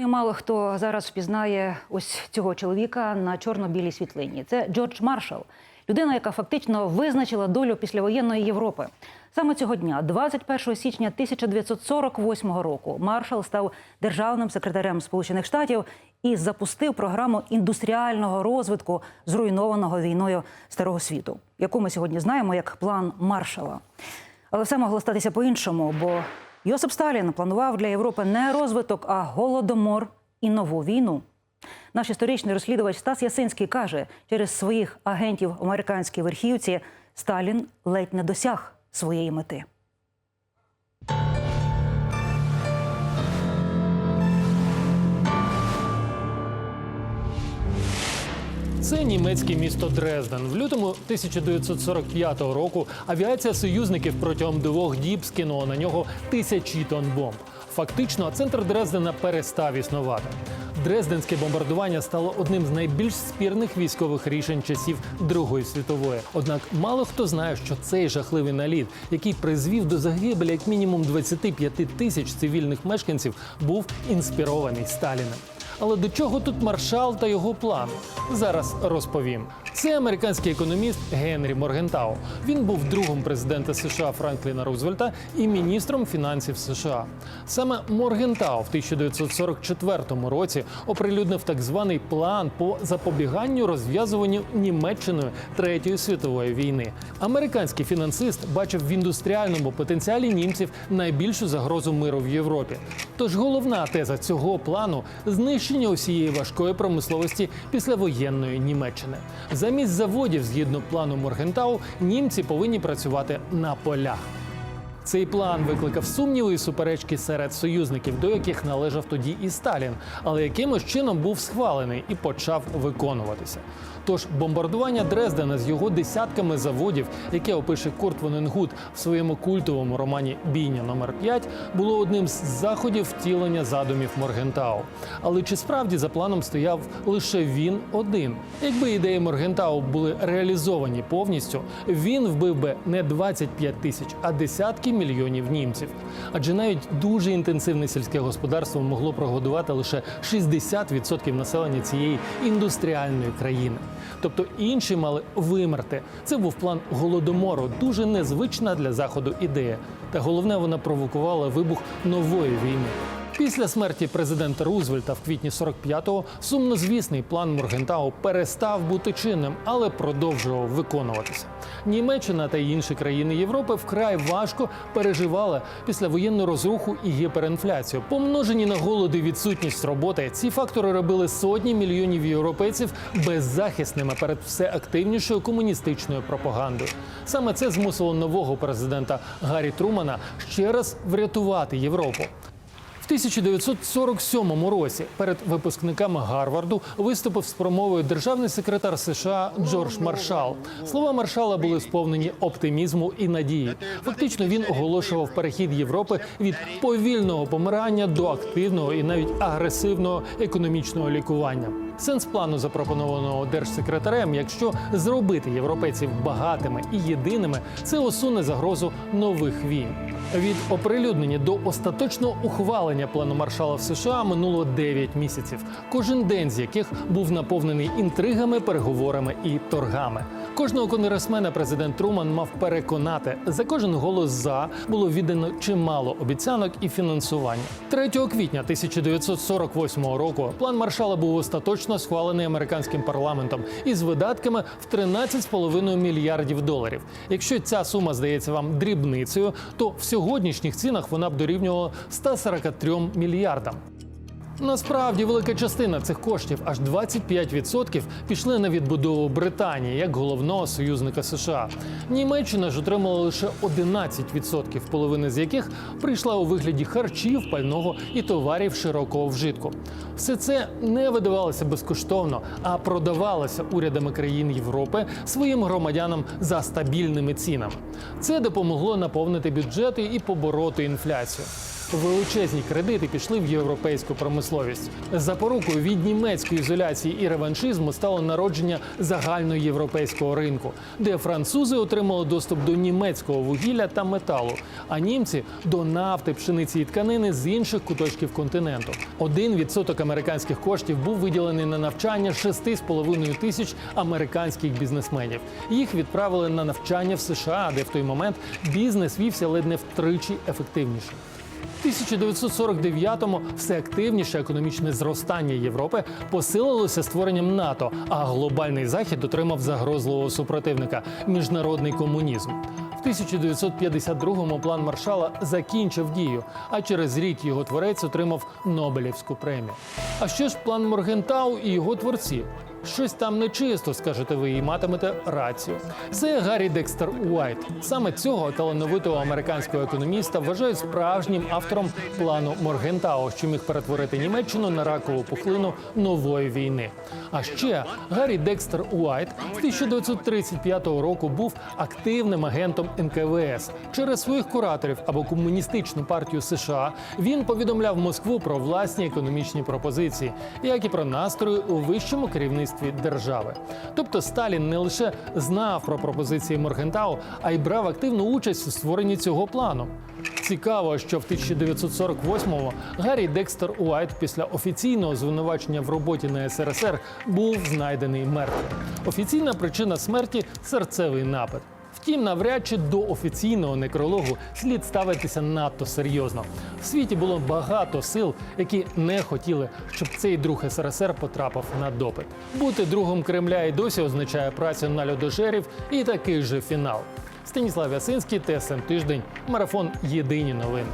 Ну, і мало хто зараз впізнає ось цього чоловіка на чорно-білій світлині. Це Джордж Маршал, людина, яка фактично визначила долю післявоєнної Європи. Саме цього дня, 21 січня 1948 року, Маршал став державним секретарем Сполучених Штатів і запустив програму індустріального розвитку зруйнованого війною старого світу, яку ми сьогодні знаємо як план Маршала. Але все могло статися по-іншому, бо Йосип Сталін планував для Європи не розвиток, а голодомор і нову війну. Наш історичний розслідувач Стас Ясинський каже, через своїх агентів в американській верхівці Сталін ледь не досяг своєї мети. Це німецьке місто Дрезден. В лютому 1945 року авіація союзників протягом двох діб скинула на нього тисячі тонн бомб. Фактично, центр Дрездена перестав існувати. Дрезденське бомбардування стало одним з найбільш спірних військових рішень часів Другої світової. Однак мало хто знає, що цей жахливий наліт, який призвів до загибелі як мінімум 25 тисяч цивільних мешканців, був інспірований Сталіним. Але до чого тут маршал та його план? Зараз розповім. Це американський економіст Генрі Моргентау. Він був другом президента США Франкліна Рузвельта і міністром фінансів США. Саме Моргентау в 1944 році оприлюднив так званий план по запобіганню розв'язуванню Німеччиною Третьої світової війни. Американський фінансист бачив в індустріальному потенціалі німців найбільшу загрозу миру в Європі. Тож головна теза цього плану знищення усієї важкої промисловості післявоєнної Німеччини. Замість заводів, згідно плану Моргентау, німці повинні працювати на полях. Цей план викликав сумніви і суперечки серед союзників, до яких належав тоді і Сталін, але якимось чином був схвалений і почав виконуватися. Тож бомбардування Дрездена з його десятками заводів, яке опише Курт Воненгут в своєму культовому романі Бійня номер 5 було одним з заходів втілення задумів Моргентау. Але чи справді за планом стояв лише він один? Якби ідеї Моргентау були реалізовані повністю, він вбив би не 25 тисяч, а десятки мільйонів німців. Адже навіть дуже інтенсивне сільське господарство могло прогодувати лише 60% населення цієї індустріальної країни. Тобто інші мали вимерти. Це був план голодомору, дуже незвична для заходу ідея. Та головне, вона провокувала вибух нової війни. Після смерті президента Рузвельта в квітні 45-го сумнозвісний план Моргентау перестав бути чинним, але продовжував виконуватися. Німеччина та інші країни Європи вкрай важко переживали післявоєнну розруху і гіперінфляцію. Помножені на голод відсутність роботи, ці фактори робили сотні мільйонів європейців беззахисними перед все активнішою комуністичною пропагандою. Саме це змусило нового президента Гаррі Трумана ще раз врятувати Європу. В 1947 році перед випускниками Гарварду виступив з промовою державний секретар США Джордж Маршал. Слова маршала були сповнені оптимізму і надії. Фактично він оголошував перехід Європи від повільного помирання до активного і навіть агресивного економічного лікування. Сенс плану, запропонованого держсекретарем, якщо зробити європейців багатими і єдиними, це усуне загрозу нових війн. Від оприлюднення до остаточного ухвалення плану маршала в США минуло 9 місяців, кожен день з яких був наповнений інтригами, переговорами і торгами. Кожного конгресмена президент Труман мав переконати, за кожен голос за було віддано чимало обіцянок і фінансування. 3 квітня 1948 року план маршала був остаточно схвалений американським парламентом із видатками в 13,5 мільярдів доларів. Якщо ця сума здається вам дрібницею, то в сьогоднішніх цінах вона б дорівнювала 143 мільярдам. Насправді велика частина цих коштів, аж 25%, пішли на відбудову Британії як головного союзника США. Німеччина ж отримала лише 11%, половина з яких прийшла у вигляді харчів, пального і товарів широкого вжитку. Все це не видавалося безкоштовно, а продавалося урядами країн Європи своїм громадянам за стабільними цінами. Це допомогло наповнити бюджети і побороти інфляцію. Величезні кредити пішли в європейську промисловість. Запорукою від німецької ізоляції і реваншизму стало народження загальноєвропейського ринку, де французи отримали доступ до німецького вугілля та металу, а німці до нафти, пшениці і тканини з інших куточків континенту. Один відсоток американських коштів був виділений на навчання 6,5 тисяч американських бізнесменів. Їх відправили на навчання в США, де в той момент бізнес вівся ледь не втричі ефективніше. В 1949-му все активніше економічне зростання Європи посилилося створенням НАТО, а глобальний захід отримав загрозливого супротивника міжнародний комунізм. В 1952-му план Маршала закінчив дію, а через рік його творець отримав Нобелівську премію. А що ж план Моргентау і його творці? Щось там нечисто, скажете ви, і матимете рацію. Це Гаррі Декстер Уайт. Саме цього талановитого американського економіста вважають справжнім автором плану Моргентау, що міг перетворити Німеччину на ракову пухлину нової війни. А ще Гаррі Декстер Уайт з 1935 року був активним агентом НКВС. Через своїх кураторів або комуністичну партію США він повідомляв Москву про власні економічні пропозиції, як і про настрої у вищому керівництві держави. Тобто Сталін не лише знав про пропозиції Моргентау, а й брав активну участь у створенні цього плану. Цікаво, що в 1948-му Гаррі Декстер Уайт після офіційного звинувачення в роботі на СРСР був знайдений мертвим. Офіційна причина смерті серцевий напад. Втім, навряд чи до офіційного некрологу слід ставитися надто серйозно. В світі було багато сил, які не хотіли, щоб цей друг СРСР потрапив на допит. Бути другом Кремля і досі означає працю на льодожерів і такий же фінал. Станіслав Ясинський, ТСН Тиждень, марафон Єдині новини.